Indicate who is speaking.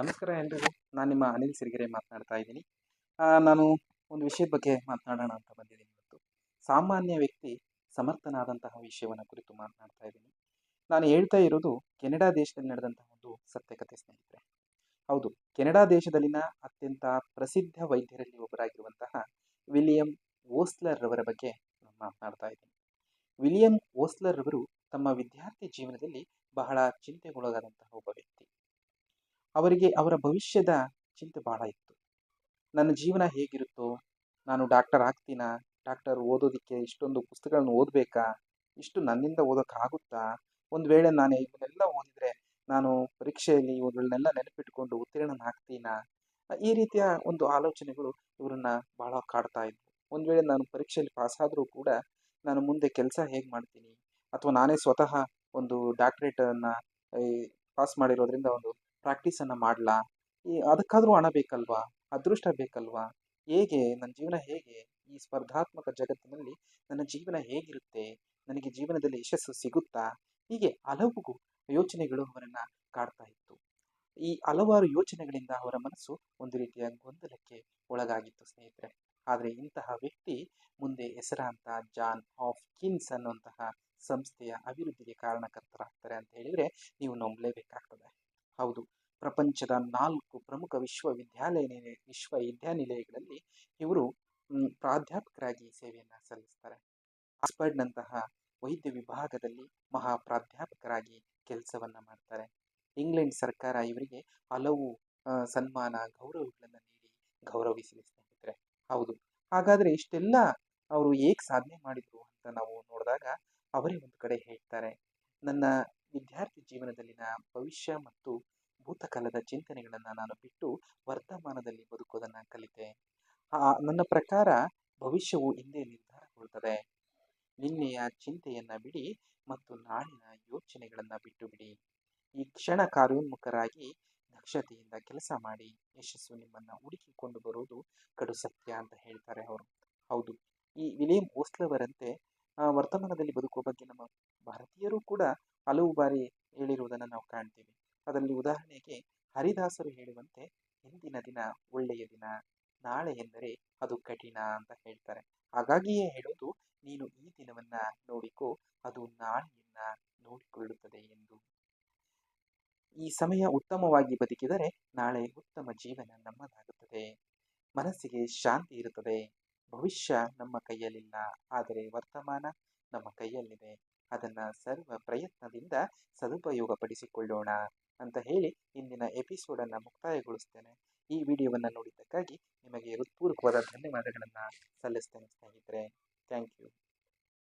Speaker 1: ನಮಸ್ಕಾರ ಎಲ್ರಿಗೂ ನಾನು ನಿಮ್ಮ ಅನಿಲ್ ಸಿರಿಗೆರೆ ಮಾತನಾಡ್ತಾ ಇದ್ದೀನಿ. ನಾನು ಒಂದು ವಿಷಯದ ಬಗ್ಗೆ ಮಾತನಾಡೋಣ ಅಂತ ಬಂದಿದ್ದೀನಿ ಇವತ್ತು. ಸಾಮಾನ್ಯ ವ್ಯಕ್ತಿ ಸಮರ್ಥನಾದಂತಹ ವಿಷಯವನ್ನು ಕುರಿತು ಮಾತನಾಡ್ತಾ ಇದ್ದೀನಿ. ನಾನು ಹೇಳ್ತಾ ಇರೋದು ಕೆನಡಾ ದೇಶದಲ್ಲಿ ನಡೆದಂತಹ ಒಂದು ಸತ್ಯಕತೆ ಸ್ನೇಹಿತರೆ. ಹೌದು, ಕೆನಡಾ ದೇಶದಲ್ಲಿನ ಅತ್ಯಂತ ಪ್ರಸಿದ್ಧ ವೈದ್ಯರಲ್ಲಿ ಒಬ್ಬರಾಗಿರುವಂತಹ ವಿಲಿಯಂ ಓಸ್ಲರ್ ರವರ ಬಗ್ಗೆ ನಾನು ಮಾತನಾಡ್ತಾ ಇದ್ದೀನಿ. ವಿಲಿಯಂ ಓಸ್ಲರ್ ರವರು ತಮ್ಮ ವಿದ್ಯಾರ್ಥಿ ಜೀವನದಲ್ಲಿ ಬಹಳ ಚಿಂತೆಗೊಳಗಾದಂತಹ ಅವರಿಗೆ ಅವರ ಭವಿಷ್ಯದ ಚಿಂತೆ ಬಹಳ ಇತ್ತು. ನನ್ನ ಜೀವನ ಹೇಗಿರುತ್ತೋ, ನಾನು ಡಾಕ್ಟರ್ ಆಗ್ತೀನಾ ಡಾಕ್ಟರ್ ಓದೋದಕ್ಕೆ ಇಷ್ಟೊಂದು ಪುಸ್ತಕಗಳನ್ನು ಓದಬೇಕಾ, ಇಷ್ಟು ನನ್ನಿಂದ ಓದೋಕ್ಕಾಗುತ್ತಾ? ಒಂದು ವೇಳೆ ನಾನು ಇವನ್ನೆಲ್ಲ ಓದಿದರೆ ನಾನು ಪರೀಕ್ಷೆಯಲ್ಲಿ ಇವುಗಳನ್ನೆಲ್ಲ ನೆನಪಿಟ್ಕೊಂಡು ಉತ್ತೀರ್ಣನಾಗ್ತೀನಾ? ಈ ರೀತಿಯ ಒಂದು ಆಲೋಚನೆಗಳು ಇವರನ್ನ ಬಹಳ ಕಾಡ್ತಾ ಇದ್ವು. ಒಂದು ವೇಳೆ ನಾನು ಪರೀಕ್ಷೆಯಲ್ಲಿ ಪಾಸ್ ಆದರೂ ಕೂಡ ನಾನು ಮುಂದೆ ಕೆಲಸ ಹೇಗೆ ಮಾಡ್ತೀನಿ? ಅಥವಾ ನಾನೇ ಸ್ವತಃ ಒಂದು ಡಾಕ್ಟ್ರೇಟನ್ನು ಪಾಸ್ ಮಾಡಿರೋದ್ರಿಂದ ಒಂದು ಪ್ರಾಕ್ಟೀಸನ್ನು ಮಾಡಲಾ? ಈ ಅದಕ್ಕಾದರೂ ಹಣ ಬೇಕಲ್ವಾ? ಅದೃಷ್ಟ ಬೇಕಲ್ವಾ? ಹೇಗೆ? ನನ್ನ ಜೀವನ ಹೇಗೆ? ಈ ಸ್ಪರ್ಧಾತ್ಮಕ ಜಗತ್ತಿನಲ್ಲಿ ನನ್ನ ಜೀವನ ಹೇಗಿರುತ್ತೆ? ನನಗೆ ಜೀವನದಲ್ಲಿ ಯಶಸ್ಸು ಸಿಗುತ್ತಾ? ಹೀಗೆ ಹಲವು ಯೋಚನೆಗಳು ಅವರನ್ನು ಕಾಡ್ತಾ ಇತ್ತು. ಈ ಹಲವಾರು ಯೋಚನೆಗಳಿಂದ ಅವರ ಮನಸ್ಸು ಒಂದು ರೀತಿಯ ಗೊಂದಲಕ್ಕೆ ಒಳಗಾಗಿತ್ತು ಸ್ನೇಹಿತರೆ. ಆದರೆ ಇಂತಹ ವ್ಯಕ್ತಿ ಮುಂದೆ ಹೆಸರಾಂತ ಜಾನ್ ಆಫ್ ಕಿನ್ಸ್ ಅನ್ನುವಂತಹ ಸಂಸ್ಥೆಯ ಅಭಿವೃದ್ಧಿಗೆ ಕಾರಣಕರ್ತರಾಗ್ತಾರೆ ಅಂತ ಹೇಳಿದರೆ ನೀವು ನಂಬಲೇಬೇಕಾಗ್ತದೆ. ಹೌದು. ಪ್ರಪಂಚದ ನಾಲ್ಕು ಪ್ರಮುಖ ವಿಶ್ವವಿದ್ಯಾಲಯ ವಿಶ್ವವಿದ್ಯಾನಿಲಯಗಳಲ್ಲಿ ಇವರು ಪ್ರಾಧ್ಯಾಪಕರಾಗಿ ಸೇವೆಯನ್ನು ಸಲ್ಲಿಸ್ತಾರೆ. ಆಕ್ಸ್ಫರ್ಡ್ನಂತಹ ವೈದ್ಯ ವಿಭಾಗದಲ್ಲಿ ಮಹಾ ಪ್ರಾಧ್ಯಾಪಕರಾಗಿ ಕೆಲಸವನ್ನು ಮಾಡ್ತಾರೆ. ಇಂಗ್ಲೆಂಡ್ ಸರ್ಕಾರ ಇವರಿಗೆ ಹಲವು ಸನ್ಮಾನ, ಗೌರವಗಳನ್ನು ನೀಡಿ ಗೌರವಿಸಿದೆ ಸ್ನೇಹಿತರೆ. ಹೌದು. ಹಾಗಾದ್ರೆ ಇಷ್ಟೆಲ್ಲ ಅವರು ಏಕೆ ಸಾಧನೆ ಮಾಡಿದ್ರು ಅಂತ ನಾವು ನೋಡಿದಾಗ ಅವರೇ ಒಂದು ಕಡೆ ಹೇಳ್ತಾರೆ. ನನ್ನ ವಿದ್ಯಾರ್ಥಿ ಜೀವನದಲ್ಲಿನ ಭವಿಷ್ಯ ಮತ್ತು ಭೂತಕಾಲದ ಚಿಂತನೆಗಳನ್ನು ನಾನು ಬಿಟ್ಟು ವರ್ತಮಾನದಲ್ಲಿ ಬದುಕೋದನ್ನು ಕಲಿತೆ. ಆ, ನನ್ನ ಪ್ರಕಾರ ಭವಿಷ್ಯವು ಹಿಂದೆ ನಿರ್ಧಾರಗೊಳ್ಳುತ್ತದೆ ನಿನ್ನೆಯ ಚಿಂತೆಯನ್ನ ಬಿಡಿ ಮತ್ತು ನಾಳಿನ ಯೋಚನೆಗಳನ್ನು ಬಿಟ್ಟು ಬಿಡಿ. ಈ ಕ್ಷಣ ಕಾರ್ಯೋನ್ಮುಖರಾಗಿ ದಕ್ಷತೆಯಿಂದ ಕೆಲಸ ಮಾಡಿ ಯಶಸ್ಸು ನಿಮ್ಮನ್ನ ಹುಡುಕಿಕೊಂಡು ಬರುವುದು ಕಡು ಸತ್ಯ ಅಂತ ಹೇಳ್ತಾರೆ ಅವರು. ಹೌದು ಈ ವಿಲಿಯಂ ಓಸ್ಲವರಂತೆ ವರ್ತಮಾನದಲ್ಲಿ ಬದುಕುವ ಬಗ್ಗೆ ನಮ್ಮ ಭಾರತೀಯರು ಕೂಡ ಹಲವು ಬಾರಿ ಹೇಳಿರುವುದನ್ನು ನಾವು ಕಾಣ್ತೀವಿ. ಅದರಲ್ಲಿ ಉದಾಹರಣೆಗೆ ಹರಿದಾಸರು ಹೇಳುವಂತೆ, ಇಂದಿನ ದಿನ ಒಳ್ಳೆಯ ದಿನ, ನಾಳೆ ಎಂದರೆ ಅದು ಕಠಿಣ ಅಂತ ಹೇಳ್ತಾರೆ. ಹಾಗಾಗಿಯೇ ಹೇಳೋದು, ನೀನು ಈ ದಿನವನ್ನ ನೋಡಿಕೋ, ಅದು ನಾಳೆಯನ್ನ ನೋಡಿಕೊಳ್ಳುತ್ತದೆ ಎಂದು. ಈ ಸಮಯ ಉತ್ತಮವಾಗಿ ಬದುಕಿದರೆ ನಾಳೆ ಉತ್ತಮ ಜೀವನ ನಮ್ಮದಾಗುತ್ತದೆ. ಮನಸ್ಸಿಗೆ ಶಾಂತಿ ಇರುತ್ತದೆ. ಭವಿಷ್ಯ ನಮ್ಮ ಕೈಯಲ್ಲಿಲ್ಲ, ಆದರೆ ವರ್ತಮಾನ ನಮ್ಮ ಕೈಯಲ್ಲಿದೆ. ಅದನ್ನ ಸರ್ವ ಪ್ರಯತ್ನದಿಂದ ಸದುಪಯೋಗ ಪಡಿಸಿಕೊಳ್ಳೋಣ ಅಂತ ಹೇಳಿ ಇಂದಿನ ಎಪಿಸೋಡನ್ನು ಮುಕ್ತಾಯಗೊಳಿಸ್ತೇನೆ. ಈ ವಿಡಿಯೋವನ್ನು ನೋಡಿದ್ದಕ್ಕಾಗಿ ನಿಮಗೆ ಹೃತ್ಪೂರ್ವಕವಾದ ಧನ್ಯವಾದಗಳನ್ನು ಸಲ್ಲಿಸ್ತೇನೆ ಸ್ನೇಹಿತರೆ. Thank you